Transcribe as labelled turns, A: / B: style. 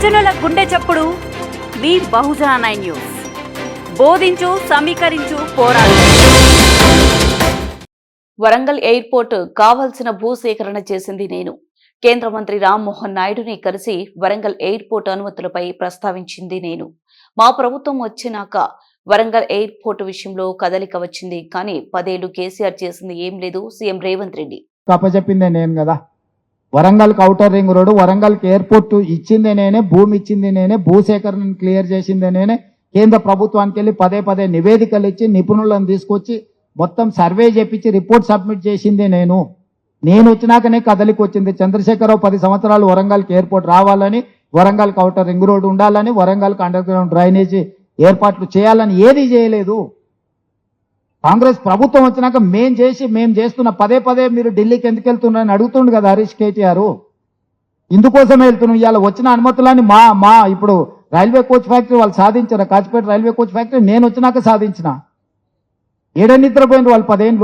A: ఎప్పుడు మీ బహుజన nine news. బోధించు సమీకరించు పోరాడు. వరంగల్ ఎయిర్పోర్ట్ కావాల్సిన భూసేకరణ చేసింది నేను. కేంద్ర మంత్రి రామ్మోహన్ నాయుడుని కలిసి వరంగల్ ఎయిర్పోర్ట్ అనుమతులపై ప్రస్తావించింది నేను. మా ప్రభుత్వం వచ్చినాక వరంగల్ ఎయిర్పోర్ట్ విషయంలో కదలిక వచ్చింది కానీ పదేళ్ళు కేసీఆర్ చేసింది ఏం లేదు సీఎం రేవంత్ రెడ్డి.
B: కప్పచెప్పిందే నేను కదా. వరంగల్కి అవుటర్ రింగ్ రోడ్ వరంగల్కి ఎయిర్పోర్ట్ ఇచ్చిందే నేనే భూమి ఇచ్చింది నేనే భూసేకరణను క్లియర్ చేసింది నేనే. కేంద్ర ప్రభుత్వానికి వెళ్ళి పదే పదే నివేదికలు ఇచ్చి నిపుణులను తీసుకొచ్చి మొత్తం సర్వే చేపించి రిపోర్ట్ సబ్మిట్ చేసింది నేను. నేను వచ్చినాకనే కదలికి వచ్చింది. చంద్రశేఖరరావు పది సంవత్సరాలు వరంగల్కి ఎయిర్పోర్ట్ రావాలని వరంగల్కి అవుటర్ రింగ్ రోడ్ ఉండాలని వరంగల్కి అండర్ గ్రౌండ్ డ్రైనేజీ ఏర్పాట్లు చేయాలని ఏది చేయలేదు. కాంగ్రెస్ ప్రభుత్వం వచ్చినాక మేం చేసి మేం చేస్తున్న పదే పదే మీరు ఢిల్లీకి ఎందుకు వెళ్తున్నారని అడుగుతుండు కదా హరీష్ కేటీఆర్. ఇందుకోసమే వెళ్తున్నాం ఇవాళ వచ్చిన అనుమతులని మా మా ఇప్పుడు రైల్వే కోచ్ ఫ్యాక్టరీ వాళ్ళు సాధించారు? కాచిపేట రైల్వే కోచ్ ఫ్యాక్టరీ నేను వచ్చినాక సాధించిన. ఏడ నిద్రపోయింది వాళ్ళు పదేళ్ళు